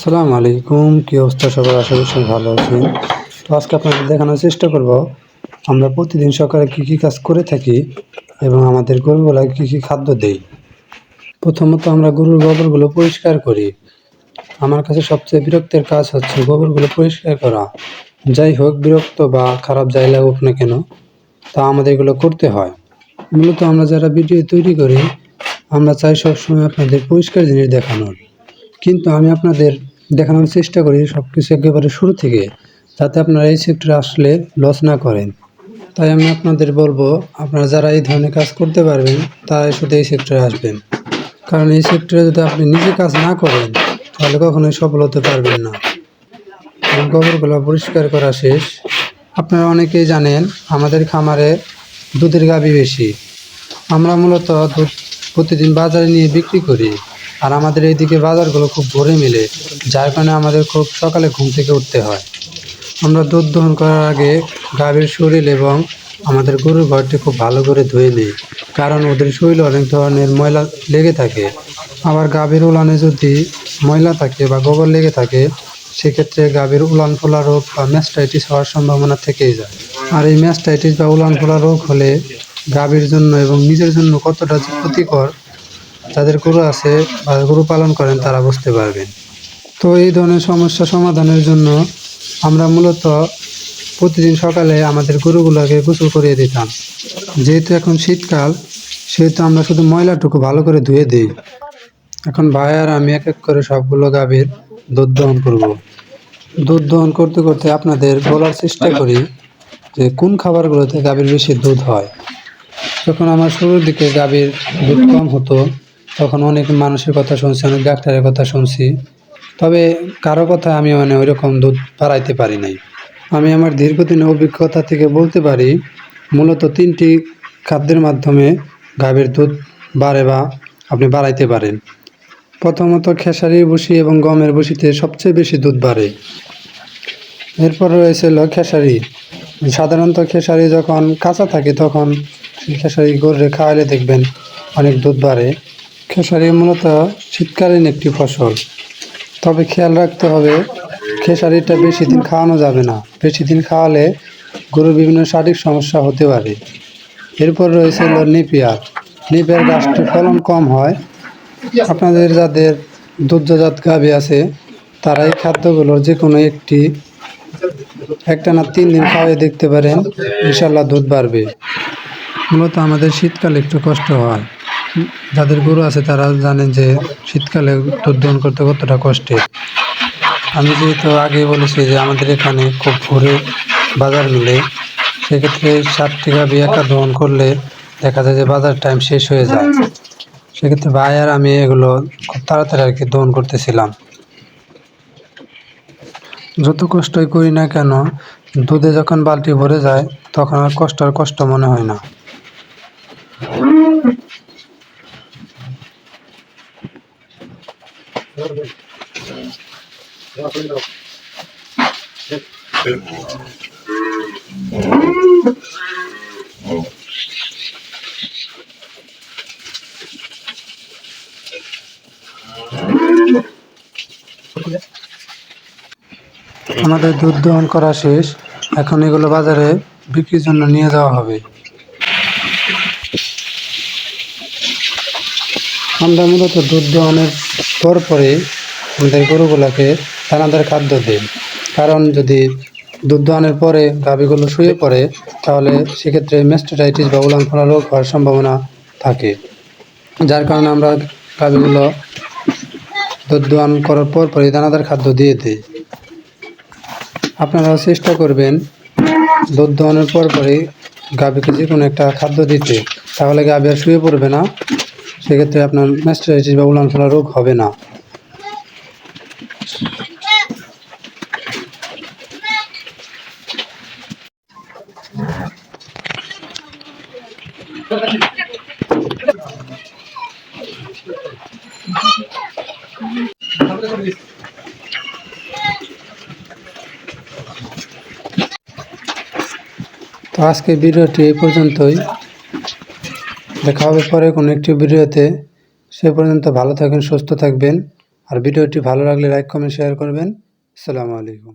আসসালামু আলাইকুম। কী অবস্থা সবার? আশা করি সবাই ভালো আছেন। তো আজকে আপনাদের দেখানোর চেষ্টা করব, আমরা প্রতিদিন সকালে কী কী কাজ করে থাকি এবং আমাদের গরুগুলাকে কী কী খাদ্য দেই। প্রথমত আমরা গরুর গোবরগুলো পরিষ্কার করি। আমার কাছে সবচেয়ে বিরক্তের কাজ হচ্ছে গোবরগুলো পরিষ্কার করা। যাই হোক, বিরক্ত বা খারাপ যাই লাগুক না কেন, তা আমাদের এগুলো করতে হয়। মূলত আমরা যারা ভিডিও তৈরি করি, আমরা চাই সবসময় আপনাদের পরিষ্কার জিনিস দেখানোর। কিন্তু আমি আপনাদের দেখানোর চেষ্টা করি সব কিছু একেবারে শুরু থেকে, যাতে আপনারা এই সেক্টরে আসলে লস না করেন। তাই আমি আপনাদের বলব, আপনারা যারা এই ধরনের কাজ করতে পারবেন তারাই শুধু এই সেক্টরে আসবেন। কারণ এই সেক্টরে যদি আপনি নিজে কাজ না করেন, তাহলে কখনোই সফল হতে পারবেন না। গোবরগুলো পরিষ্কার করা শেষ। আপনারা অনেকেই জানেন, আমাদের খামারে দুধের গাভী বেশি। আমরা মূলত দুধ প্রতিদিন বাজারে নিয়ে বিক্রি করি। আর আমাদের এইদিকে বাজারগুলো খুব ভোরে মেলে, যার কারণে আমাদের খুব সকালে ঘুম থেকে উঠতে হয়। আমরা দুধ দহন করার আগে গাভীর শরীর এবং আমাদের গরুর ঘরটি খুব ভালো করে ধুয়ে নিই, কারণ ওদের শরীরে অনেক ধরনের ময়লা লেগে থাকে। আবার গাভীর উলানে যদি ময়লা থাকে বা গোবর লেগে থাকে, সেক্ষেত্রে গাভীর উলান ফোলা রোগ বা ম্যাস্টাইটিস হওয়ার সম্ভাবনা থেকেই যায়। আর এই ম্যাস্টাইটিস বা উলান ফোলা রোগ হলে গাভীর জন্য এবং নিজের জন্য কতটা ক্ষতিকর যাদের গরু আছে বা গরু পালন করেন, তারা বুঝতে পারবেন। তো এই ধরনের সমস্যা সমাধানের জন্য আমরা মূলত প্রতিদিন সকালে আমাদের গরুগুলোকে গোসল করিয়ে দিতাম। যেহেতু এখন শীতকাল, সেহেতু আমরা শুধু ময়লাটুকু ভালো করে ধুয়ে দিই। এখন ভাই আর আমি এক এক করে সবগুলো গাভীর দুধ দহন করব। দুধ দহন করতে করতে আপনাদের বলার চেষ্টা করি যে কোন খাবারগুলোতে গাভীর বেশি দুধ হয়। যখন আমার শুরুর দিকে গাভীর দুধ কম হতো তখন অনেক মানুষের কথা শুনছি, অনেক ডাক্তারের কথা শুনছি। তবে কারও কথা আমি মানে ওই রকম দুধ বাড়াইতে পারি নাই। আমি আমার দীর্ঘদিনের অভিজ্ঞতা থেকে বলতে পারি, মূলত তিনটি খাদ্যের মাধ্যমে গাভীর দুধ বাড়ে বা আপনি বাড়াইতে পারেন। প্রথমত খেসারির ভুসি এবং গমের ভুসিতে সবচেয়ে বেশি দুধ বাড়ে। এরপর রয়েছে হলো খেসারি। সাধারণত খেসারি যখন কাঁচা থাকে তখন খেসারি গরুরে খাওয়ালে দেখবেন অনেক দুধ বাড়ে। খেসারি মূলত শীতকালীন একটি ফসল। তবে খেয়াল রাখতে হবে, খেসারিটা বেশি দিন খাওয়ানো যাবে না। বেশি দিন খাওয়ালে গরুর বিভিন্ন শারীরিক সমস্যা হতে পারে। এরপর রয়েছে নেপিয়ার নেপিয়ার গাছটির ফলন কম হয়। আপনাদের যাদের দুগ্ধজাত গাভী আছে, তারা এই খাদ্যগুলোর যে কোনো একটি একটা না তিন দিন খাওয়াই দেখতে পারেন। ইনশাল্লাহ দুধ বাড়বে। মূলত আমাদের শীতকালে একটু কষ্ট হয়। যাদের গরু আছে তারা জানেন যে শীতকালে দুধ দহন করতে কতটা কষ্টের আমি যেহেতু আগে বলেছি যে আমাদের এখানে খুব ভোরে বাজার মিলে, সেক্ষেত্রে ষাট টাকা বিয়াকা দহন করলে দেখা যায় যে বাজার টাইম শেষ হয়ে যায়। সেক্ষেত্রে ভাই আর আমি এগুলো খুব তাড়াতাড়ি আর কি দহন করতেছিলাম। যত কষ্টই করি না কেন, দুধে যখন বালতি ভরে যায়, তখন আর কষ্ট আর কষ্ট মনে হয় না। আমাদের দুধ দহন করা শেষ। এখন এগুলো বাজারে বিক্রির জন্য নিয়ে যাওয়া হবে। আমরা মূলত দুধ দহনের পর পরে আমাদের গরুগুলোকে দানাদার খাদ্য দিই কারণ যদি দুধ দহনের পরে গাভীগুলো শুয়ে পড়ে, তাহলে সেক্ষেত্রে মেস্টোটাইটিস বা উলান ফোলা রোগ হওয়ার সম্ভাবনা থাকে। যার কারণে আমরা গাভীগুলো দুধ দহন করার পর পরে দানাদার খাদ্য দিয়ে দিই। আপনারাও চেষ্টা করবেন দুধ দহনের পর পরে গাভীকে যে কোনো একটা খাদ্য দিতে। তাহলে গাভী আর শুয়ে পড়বে না। সেক্ষেত্রে আপনার ম্যাস্টারাইটিস বা উলান ফোলা রোগ হবে না। তো আজকে ভিডিওটি এই পর্যন্তই। দেখা হবে পরে কোনো একটি ভিডিওতে সে পর্যন্ত ভালো থাকবেন সুস্থ থাকবেন। আর ভিডিওটি ভালো লাগলে লাইক কমেন্ট শেয়ার করবেন। আসসালামু আলাইকুম।